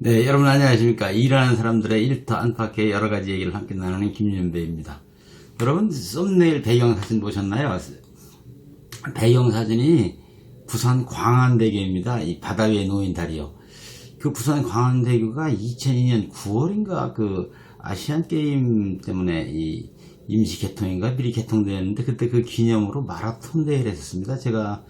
네, 여러분 안녕하십니까. 일하는 사람들의 일터 안팎의 여러 가지 얘기를 함께 나누는 김윤배입니다. 여러분, 썸네일 배경사진 보셨나요? 배경사진이 부산 광안대교입니다. 이 바다 위에 놓인 다리요. 그 부산 광안대교가 2002년 9월인가 그 아시안게임 때문에 이 임시 개통인가 미리 개통되었는데 그때 그 기념으로 마라톤 대회를 했었습니다. 제가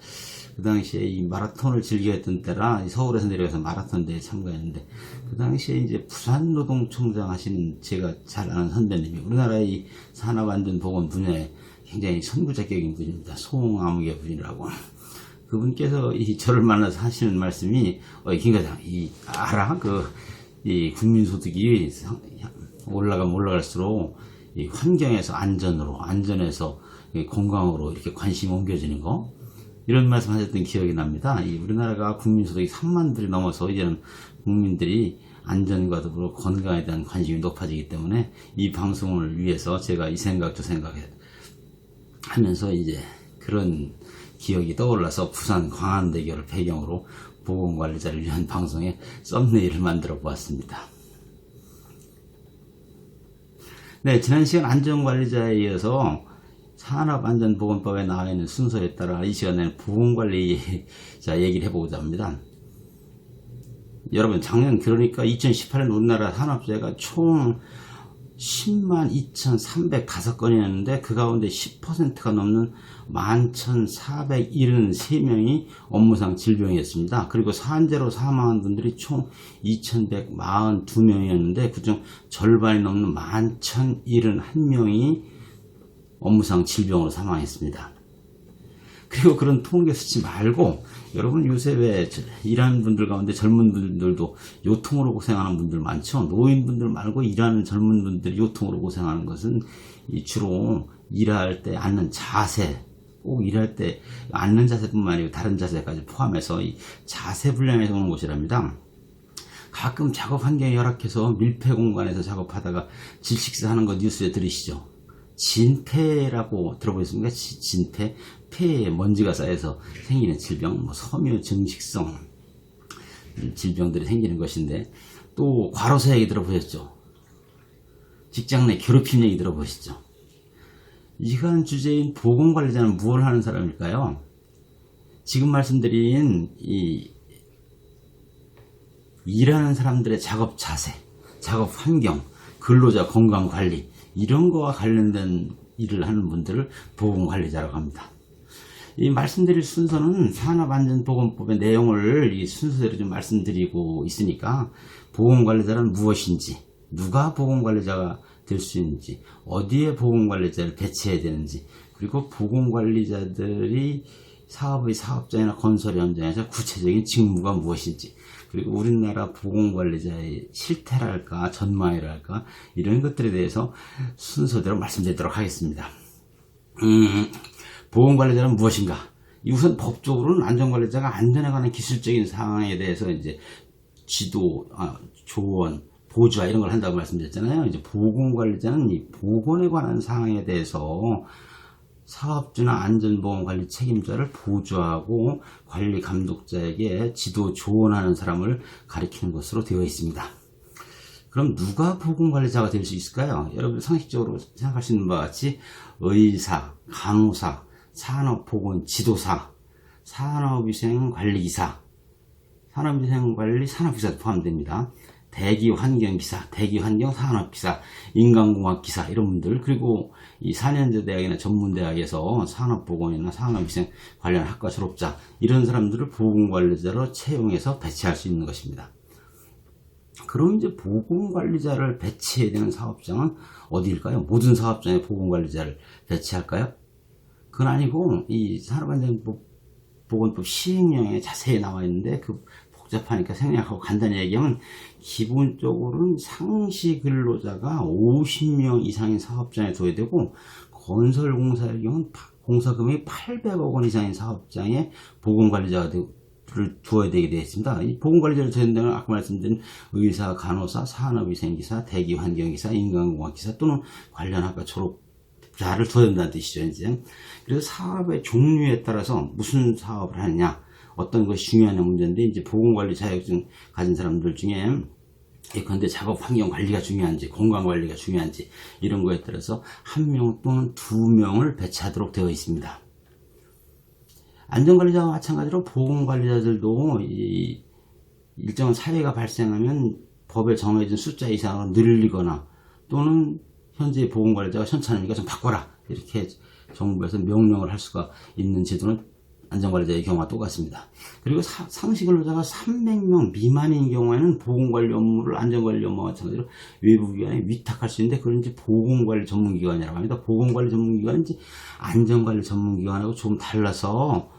그 당시에 이 마라톤을 즐겨했던 때라 서울에서 내려가서 마라톤 대회에 참가했는데 그 당시에 이제 부산 노동총장 하시는 제가 잘 아는 선배님이 우리나라의 산업안전보건 분야에 굉장히 선구자격인 분입니다. 송아무개 분이라고. 그분께서 이 저를 만나서 하시는 말씀이 어, 김 과장 이 알아 그 이 국민소득이 상- 올라가면 올라갈수록 이 환경에서 안전으로 안전에서 이 건강으로 이렇게 관심이 옮겨지는 거 이런 말씀 하셨던 기억이 납니다. 이 우리나라가 국민소득이 3만들이 넘어서 이제는 국민들이 안전과 더불어 건강에 대한 관심이 높아지기 때문에 이 방송을 위해서 제가 이 생각 저 생각 하면서 이제 그런 기억이 떠올라서 부산 광안대교를 배경으로 보건관리자를 위한 방송에 썸네일을 만들어 보았습니다. 네, 지난 시간 안전관리자에 이어서 산업안전보건법에 나와 있는 순서에 따라 이 시간에는 보건관리 자 얘기를 해보고자 합니다. 여러분, 작년 그러니까 2018년 우리나라 산업재해가 총 10만 2,305건이었는데 그 가운데 10%가 넘는 11,473명이 업무상 질병이었습니다. 그리고 산재로 사망한 분들이 총 2,142명이었는데 그중 절반이 넘는 11,071명이 업무상 질병으로 사망했습니다. 그리고 그런 통계 수치 말고 여러분 요새 왜 저- 일하는 분들 가운데 젊은 분들도 요통으로 고생하는 분들 많죠. 노인분들 말고 일하는 젊은 분들이 요통으로 고생하는 것은 이 주로 일할 때 앉는 자세, 꼭 일할 때 앉는 자세뿐만 아니고 다른 자세까지 포함해서 이 자세 불량에서 오는 것이랍니다. 가끔 작업 환경이 열악해서 밀폐 공간에서 작업하다가 질식사 하는 거 뉴스에 들으시죠? 진폐라고 들어보셨습니까? 지- 진폐? 폐에 먼지가 쌓여서 생기는 질병, 뭐 섬유 증식성 음, 질병들이 생기는 것인데 또 과로사 얘기 들어보셨죠? 직장 내 괴롭힘 얘기 들어보셨죠? 이러한 주제인 보건관리자는 무엇을 하는 사람일까요? 지금 말씀드린 이 일하는 사람들의 작업 자세, 작업 환경, 근로자 건강 관리 이런 거와 관련된 일을 하는 분들을 보건관리자라고 합니다. 이 말씀드릴 순서는 산업안전보건법의 내용을 이 순서대로 좀 말씀드리고 있으니까 보건관리자는 무엇인지, 누가 보건관리자가 될 수 있는지, 어디에 보건관리자를 배치해야 되는지, 그리고 보건관리자들이 사업의 사업장이나 건설 현장에서 구체적인 직무가 무엇인지, 그리고 우리나라 보건관리자의 실태랄까, 전망이랄까, 이런 것들에 대해서 순서대로 말씀드리도록 하겠습니다. 음, 보건관리자는 무엇인가? 이 우선 법적으로는 안전관리자가 안전에 관한 기술적인 상황에 대해서 이제 지도, 아, 조언, 보조와 이런 걸 한다고 말씀드렸잖아요. 이제 보건관리자는 이 보건에 관한 상황에 대해서 사업주나 안전보건관리 책임자를 보조하고 관리 감독자에게 지도 조언하는 사람을 가리키는 것으로 되어 있습니다. 그럼 누가 보건관리자가 될 수 있을까요? 여러분 상식적으로 생각하시는 바와 같이 의사, 간호사, 산업보건 지도사, 산업위생관리기사, 산업위생관리 산업기사도 포함됩니다. 대기 환경 기사, 대기 환경 산업 기사, 인간공학 기사 이런 분들 그리고 이 4년제 대학이나 전문 대학에서 산업 보건이나 산업 위생 관련 학과 졸업자 이런 사람들을 보건 관리자로 채용해서 배치할 수 있는 것입니다. 그럼 이제 보건관리자를 배치해야 되는 사업장은 어디일까요? 모든 사업장에 보건관리자를 배치할까요? 그건 아니고 이 산업안전보건법 시행령에 자세히 나와 있는데 그 복잡하니까 생략하고 간단히 얘기하면 기본적으로는 상시 근로자가 50명 이상인 사업장에 둬야 되고 건설공사의 경우는 파- 공사금액이 800억 원 이상인 사업장에 보건관리자가 되- 를 두어야 되게 되어 있습니다. 이 보건관리자를 두는 데는 아까 말씀드린 의사, 간호사, 산업위생기사, 대기환경기사, 인간공학기사 또는 관련 학과 졸업 자를 두어야 된다는 뜻이죠. 이제 그래서 사업의 종류에 따라서 무슨 사업을 하느냐 어떤 것이 중요한 문제인데 이제 보건관리 자격증 가진 사람들 중에 예컨대 작업 환경 관리가 중요한지 건강 관리가 중요한지 이런 거에 따라서 한 명 또는 두 명을 배치하도록 되어 있습니다. 안전관리자와 마찬가지로 보건관리자들도 이 일정한 사회가 발생하면 법에 정해진 숫자 이상으로 늘리거나 또는 현재 보건관리자가 현찮으니까 좀 바꿔라 이렇게 정부에서 명령을 할 수가 있는 제도는 안전관리자의 경우와 똑같습니다. 그리고 사- 상시 근로자가 300명 미만인 경우에는 보건관리 업무를 안전관리 업무와 마찬가지로 외부 기관에 위탁할 수 있는데 그런 이제 보건관리 전문기관이라고 합니다. 보건관리 전문기관은 이제 안전관리 전문기관하고 조금 달라서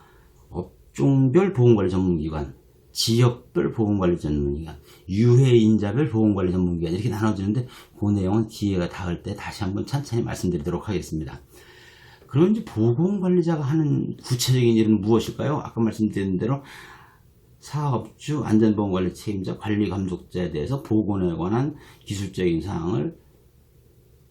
업종별 보건관리 전문기관, 지역별 보건관리 전문기관, 유해인자별 보건관리 전문기관 이렇게 나눠지는데 그 내용은 기회가 닿을 때 다시 한번 천천히 말씀드리도록 하겠습니다. 이제 보건관리자가 하는 구체적인 일은 무엇일까요? 아까 말씀드린 대로 사업주 안전보건관리 책임자 관리 감독자에 대해서 보건에 관한 기술적인 사항을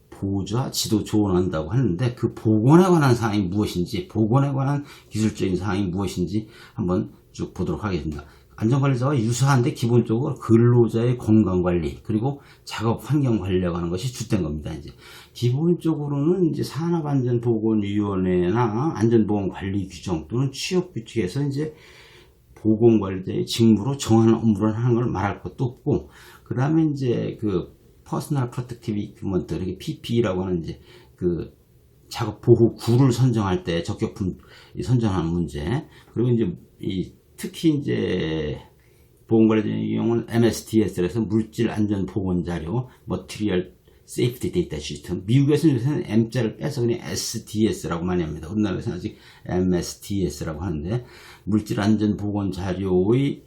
보조와 지도 조언한다고 하는데 그 보건에 관한 사항이 무엇인지 보건에 관한 기술적인 사항이 무엇인지 한번 쭉 보도록 하겠습니다. 안전관리자와 유사한데 기본적으로 근로자의 건강관리 그리고 작업 환경 관리라고 하는 것이 주된 겁니다. 이제 기본적으로는 이제 산업안전보건위원회나 안전보건관리 규정 또는 취업규칙에서 이제 보건관리자의 직무로 정하는 업무를 하는 걸 말할 것도 없고 그 다음에 이제 그 퍼스널 프로텍티브 이퀴먼트 이렇게 PPE라고 하는 이제 그 작업 보호 구를 선정할 때 적격품 이 선정하는 문제 그리고 이제 이 특히 이제 보건관리자의 경우는 MSDS에서 물질 안전 보건 자료, Material Safety Data Sheet. 미국에서는 요새는 M자를 빼서 그냥 SDS라고 많이 합니다. 우리나라에서는 아직 MSDS라고 하는데 물질 안전 보건 자료의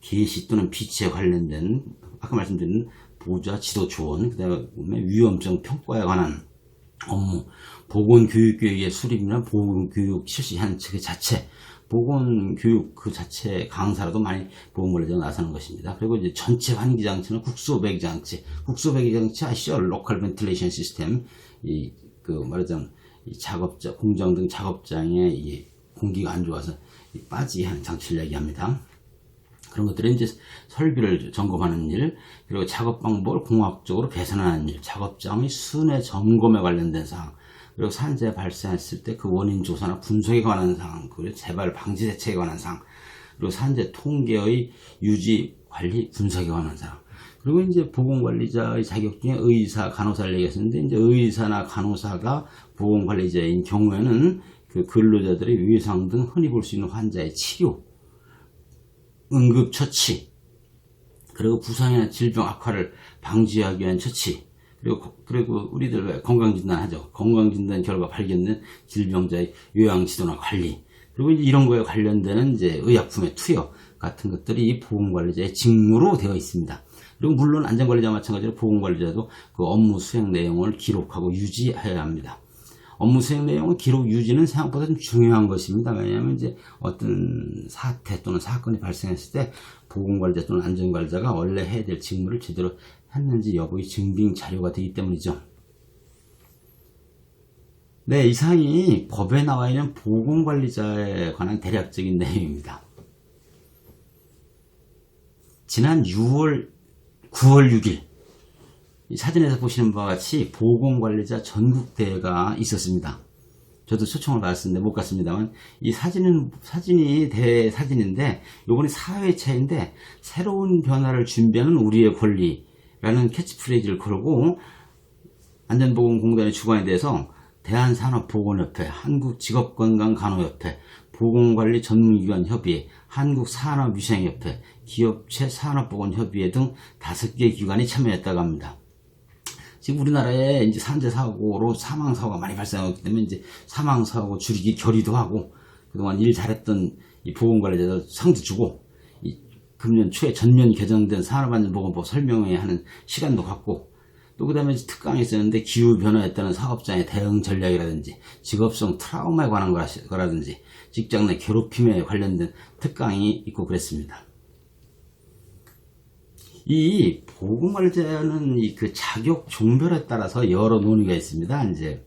게시 또는 비치에 관련된 아까 말씀드린 보좌 지도 조언, 그다음에 위험성 평가에 관한 업무, 보건교육교육의 수립이나 보건교육 실시하는 그 자체, 보건 교육 그 자체 강사라도 많이 보건관리자가 나서는 것입니다. 그리고 이제 전체 환기 장치는 국소 배기 장치, 국소 배기 장치 아시죠? 로컬 벤틸레이션 시스템, 이, 그 말하자면 이 작업자, 공장 등 작업장에 이 공기가 안 좋아서 이 빠지게 하는 장치를 얘기합니다. 그런 것들은 이제 설비를 점검하는 일, 그리고 작업 방법을 공학적으로 개선하는 일, 작업장의 순회 점검에 관련된 사항, 그리고 산재 발생했을 때 그 원인 조사나 분석에 관한 사항, 그리고 재발 방지 대책에 관한 사항, 그리고 산재 통계의 유지 관리 분석에 관한 사항. 그리고 이제 보건관리자의 자격 중에 의사, 간호사를 얘기했었는데 이제 의사나 간호사가 보건관리자인 경우에는 그 근로자들의 위상 등 흔히 볼 수 있는 환자의 치료, 응급처치, 그리고 부상이나 질병 악화를 방지하기 위한 처치, 그리고, 그리고 우리들 왜 건강진단 하죠. 건강진단 결과 발견된 질병자의 요양지도나 관리, 그리고 이런 거에 관련되는 이제 의약품의 투여 같은 것들이 보건관리자의 직무로 되어 있습니다. 그리고 물론 안전관리자와 마찬가지로 보건관리자도 그 업무 수행 내용을 기록하고 유지해야 합니다. 업무 수행 내용의 기록 유지는 생각보다 좀 중요한 것입니다. 왜냐하면 이제 어떤 사태 또는 사건이 발생했을 때 보건관리자 또는 안전관리자가 원래 해야 될 직무를 제대로 했는지 여부의 증빙 자료가 되기 때문이죠. 네, 이상이 법에 나와 있는 보건관리자에 관한 대략적인 내용입니다. 지난 6월, 9월 6일, 이 사진에서 보시는 바와 같이 보건관리자 전국대회가 있었습니다. 저도 초청을 받았는데 못 갔습니다만 이 사진은 사진이 대 사진인데 요번에 4회차인데 새로운 변화를 준비하는 우리의 권리 라는 캐치프레이즈를 걸고 안전보건공단의 주관에 대해서 대한산업보건협회, 한국직업건강간호협회, 보건관리 전문기관 협의회, 한국산업위생협회, 기업체 산업보건협의회 등 다섯 개 기관이 참여했다고 합니다. 지금 우리나라에 이제 산재 사고로 사망 사고가 많이 발생하기 때문에 이제 사망 사고 줄이기 결의도 하고 그동안 일 잘했던 이 보건관리자들 상도 주고 이 금년 초에 전면 개정된 산업안전보건법 설명회 하는 시간도 갖고 또 그 다음에 특강이 있었는데 기후 변화에 따른 사업장의 대응 전략이라든지 직업성 트라우마에 관한 거라든지 직장 내 괴롭힘에 관련된 특강이 있고 그랬습니다. 이 보건관리자는 이 그 자격 종별에 따라서 여러 논의가 있습니다. 이제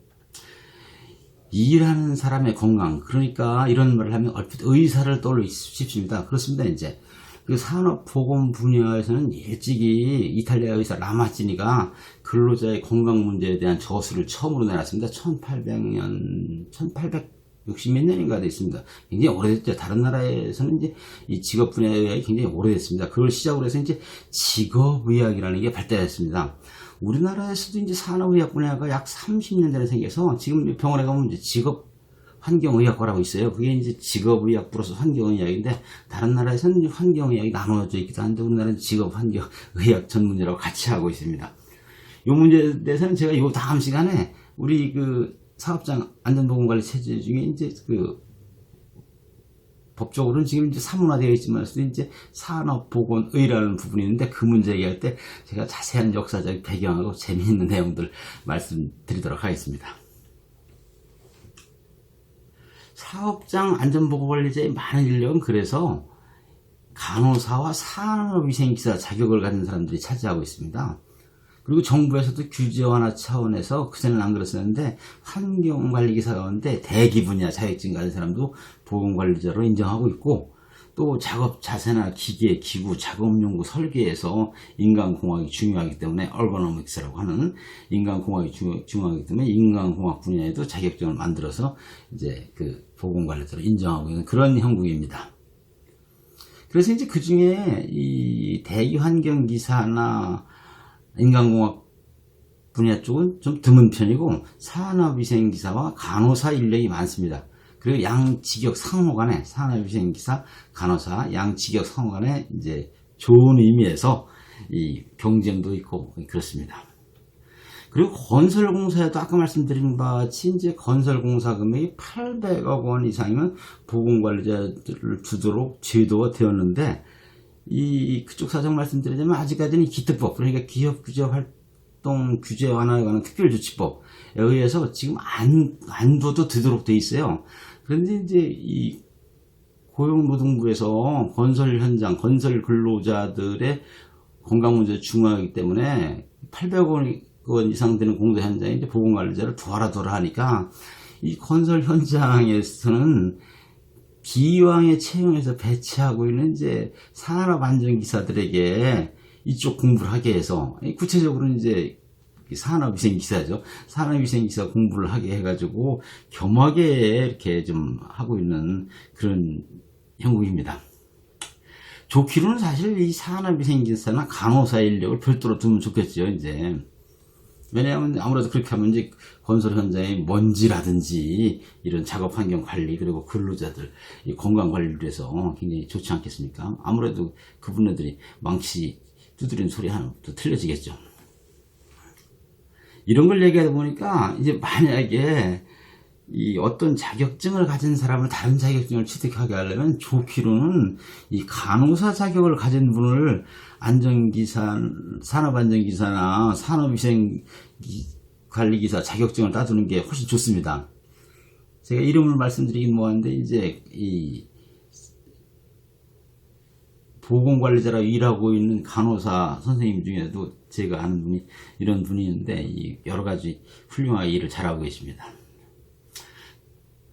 일하는 사람의 건강 그러니까 이런 말을 하면 얼핏 의사를 떠올리십니다. 그렇습니다. 이제 그 산업보건 분야에서는 일찍이 이탈리아 의사 라마찌니가 근로자의 건강 문제에 대한 저수를 처음으로 내놨습니다. 1800년, 1860몇 년인가 됐습니다. 굉장히 오래됐죠. 다른 나라에서는 이제 이 직업 분야에 굉장히 오래됐습니다. 그걸 시작으로 해서 이제 직업의학이라는 게 발달했습니다. 우리나라에서도 이제 산업의학 분야가 약 30년 전에 생겨서 지금 병원에 가면 이제 직업 환경의학과라고 있어요. 그게 이제 직업의학 플러스 환경의학인데 다른 나라에서는 환경의학이 나누어져 있기도 한데 우리나라는 직업 환경의학 전문이라고 같이 하고 있습니다. 이 문제에 대해서는 제가 요 다음 시간에 우리 그 사업장 안전보건관리 체제 중에 이제 그 법적으로는 지금 이제 사문화되어 있지만 이제 산업보건의라는 부분이 있는데 그 문제 얘기할 때 제가 자세한 역사적 배경하고 재미있는 내용들 말씀드리도록 하겠습니다. 사업장 안전보건관리자의 많은 인력은 그래서 간호사와 산업위생기사 자격을 가진 사람들이 차지하고 있습니다. 그리고 정부에서도 규제 완화 차원에서 그전에는 안 그랬었는데 환경관리기사 가운데 대기 분야 자격증 가진 사람도 보건관리자로 인정하고 있고 또 작업 자세나 기계, 기구, 작업 용구 설계에서 인간공학이 중요하기 때문에 얼거노믹스라고 하는 인간공학이 주- 중요하기 때문에 인간공학 분야에도 자격증을 만들어서 이제 그 보건관리자로 인정하고 있는 그런 형국입니다. 그래서 이제 그 중에 이 대기 환경 기사나 인간공학 분야 쪽은 좀 드문 편이고 산업위생기사와 간호사 인력이 많습니다. 그리고 양 직역 상호 간에 산업위생기사, 간호사, 양 직역 상호 간에 이제 좋은 의미에서 이 경쟁도 있고 그렇습니다. 그리고 건설공사에도 아까 말씀드린 바와 같이 이제 건설공사 금액이 800억 원 이상이면 보건관리자들을 두도록 제도가 되었는데 이 그쪽 사정 말씀드리자면 아직까지는 이 기특법 그러니까 기업 규제 활동 규제 완화에 관한 특별조치법에 의해서 지금 안 안도도 되도록 돼 있어요. 그런데 이제 이 고용노동부에서 건설 현장 건설 근로자들의 건강 문제 중요하기 때문에 800원 원 이상 되는 공사 현장에 이제 보건관리자를 두하라 하니까 이 건설 현장에서는 기왕에 채용해서 배치하고 있는 이제 산업 안전 기사들에게 이쪽 공부를 하게 해서 구체적으로는 이제 산업위생기사죠. 산업위생기사 공부를 하게 해가지고 겸하게 이렇게 좀 하고 있는 그런 형국입니다. 좋기로는 사실 이 산업위생기사나 간호사 인력을 별도로 두면 좋겠죠, 이제. 왜냐하면 아무래도 그렇게 하면 이제 건설 현장의 먼지라든지 이런 작업 환경 관리 그리고 근로자들 이 건강 관리를 위해서 굉장히 좋지 않겠습니까? 아무래도 그분들이 망치 두드리는 소리 하나도 틀려지겠죠. 이런 걸 얘기하다 보니까 이제 만약에 이 어떤 자격증을 가진 사람을 다른 자격증을 취득하게 하려면 좋기로는 이 간호사 자격을 가진 분을 안전기사, 산업안전기사나 산업위생관리기사 자격증을 따두는 게 훨씬 좋습니다. 제가 이름을 말씀드리긴 뭐한데 이제 이 보건관리자라 일하고 있는 간호사 선생님 중에도 제가 아는 분이 이런 분이 있는데 이 여러 가지 훌륭하게 일을 잘하고 계십니다.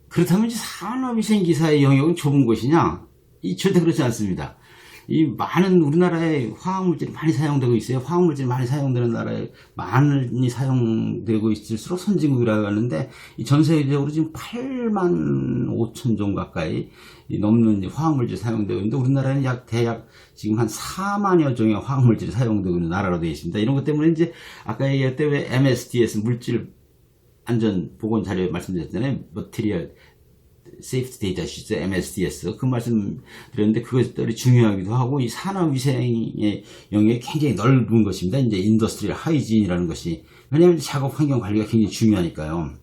그렇다면 산업위생기사의 영역은 좁은 곳이냐? 이 절대 그렇지 않습니다. 이 많은 우리나라에 화학물질이 많이 사용되고 있어요. 화학물질이 많이 사용되는 나라에 많이 사용되고 있을수록 선진국이라고 하는데 이전 세계적으로 지금 8만 5천 종 가까이 이 넘는 화학물질이 사용되고 있는데 우리나라는 약 대략 지금 한 4만여 종의 화학물질이 사용되고 있는 나라로 되어 있습니다. 이런 것 때문에 이제 아까 얘기했던 왜 MSDS 물질 안전 보건 자료 말씀드렸잖아요. Safety Data Sheet, MSDS. 그 말씀 드렸는데 그것들이 중요하기도 하고 이 산업 위생의 영역이 굉장히 넓은 것입니다. 이제 인더스트리얼 하이진이라는 것이. 왜냐하면 작업 환경 관리가 굉장히 중요하니까요.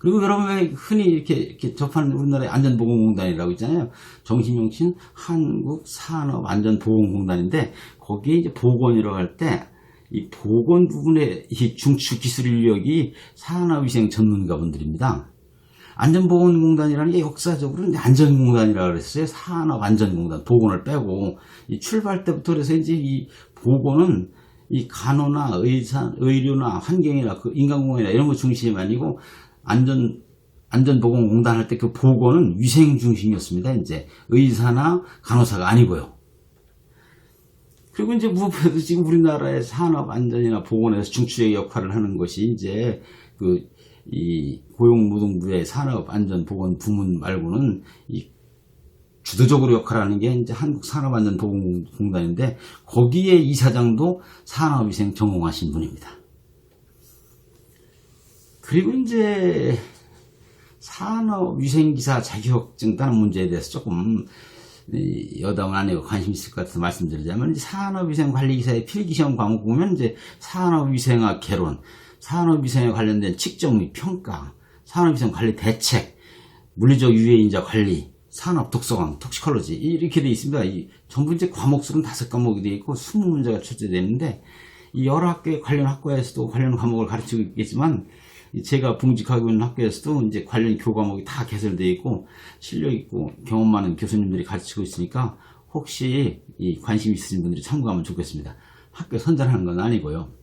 그리고 여러분 왜 흔히 이렇게, 이렇게 접하는 우리나라의 안전보건공단이라고 있잖아요. 정신명칭 한국산업안전보건공단인데 거기에 이제 보건이라고 할때 이 보건 부분의 이 중추 기술 인력이 산업위생 전문가분들입니다. 안전보건공단이라는 게 역사적으로 안전공단이라고 그랬어요. 산업안전공단, 보건을 빼고 이 출발 때부터 그래서 이제 이 보건은 이 간호나 의사, 의료나 환경이나 그 인간공학이나 이런 거 중심이 아니고 안전 안전보건공단 할 때 그 보건은 위생 중심이었습니다. 이제 의사나 간호사가 아니고요. 그리고 이제 무엇보다도 지금 우리나라의 산업 안전이나 보건에서 중추의 역할을 하는 것이 이제 그 이 고용노동부의 산업 안전 보건 부문 말고는 이 주도적으로 역할하는 게 이제 한국 산업안전보건공단인데 거기에 이사장도 산업위생 전공하신 분입니다. 그리고 이제 산업위생기사 자격증 따는 문제에 대해서 조금 이 여당 안에 관심 있을 것 같아서 말씀드리자면 산업위생관리기사의 필기시험 과목 보면 이제 산업위생학 개론, 산업위생에 관련된 측정 및 평가, 산업위생 관리 대책, 물리적 유해인자 관리, 산업 독서관, 톡시컬러지 이렇게 되어 있습니다. 이 전부 이제 과목 수는 다섯 과목이 되어 있고 20문제가 출제되는데 이 여러 학교의 관련 학과에서도 관련 과목을 가르치고 있겠지만 이 제가 붕직하고 있는 학교에서도 이제 관련 교과목이 다 개설되어 있고 실력 있고 경험 많은 교수님들이 가르치고 있으니까 혹시 이 관심 있으신 분들이 참고하면 좋겠습니다. 학교 선전하는 건 아니고요.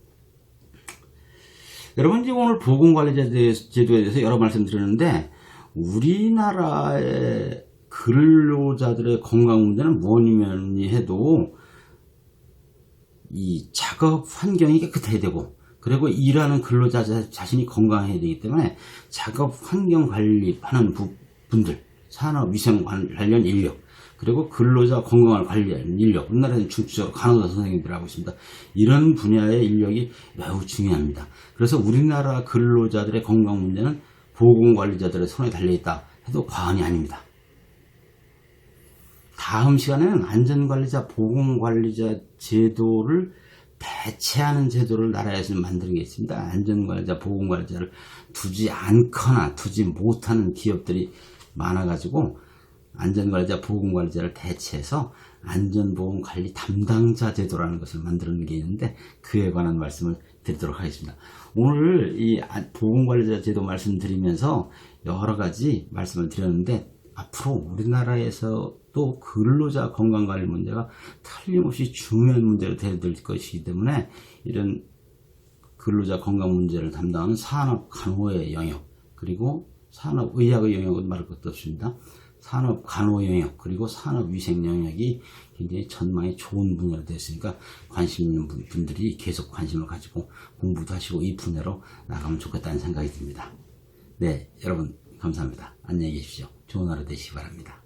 여러분 이제 오늘 보건관리제 제도에 대해서 여러 말씀 드렸는데 우리나라의 근로자들의 건강 문제는 뭐니 해도 이 작업 환경이 깨끗해야 되고 그리고 일하는 근로자 자- 자신이 건강해야 되기 때문에 작업 환경 관리하는 부- 분들 산업 위생 관- 관련 인력 그리고 근로자 건강을 관리하는 인력 우리나라에는 중추적으로 간호사 선생님들 하고 있습니다. 이런 분야의 인력이 매우 중요합니다. 그래서 우리나라 근로자들의 건강 문제는 보건관리자들의 손에 달려있다 해도 과언이 아닙니다. 다음 시간에는 안전관리자, 보건관리자 제도를 대체하는 제도를 나라에서 만들겠습니다. 안전관리자, 보건관리자를 두지 않거나 두지 못하는 기업들이 많아가지고 안전관리자, 보건관리자를 대체해서 안전보건관리 담당자 제도라는 것을 만드는 게 있는데 그에 관한 말씀을 드리도록 하겠습니다. 오늘 이 안- 보건관리자 제도 말씀드리면서 여러 가지 말씀을 드렸는데 앞으로 우리나라에서도 근로자 건강관리 문제가 틀림없이 중요한 문제로 대들 것이기 때문에 이런 근로자 건강 문제를 담당하는 산업 간호의 영역 그리고 산업 의학의 영역은 말할 것도 없습니다. 산업 간호 영역 그리고 산업 위생 영역이 굉장히 전망이 좋은 분야로 되었으니까 관심 있는 분- 분들이 계속 관심을 가지고 공부도 하시고 이 분야로 나가면 좋겠다는 생각이 듭니다. 네, 여러분 감사합니다. 안녕히 계십시오. 좋은 하루 되시기 바랍니다.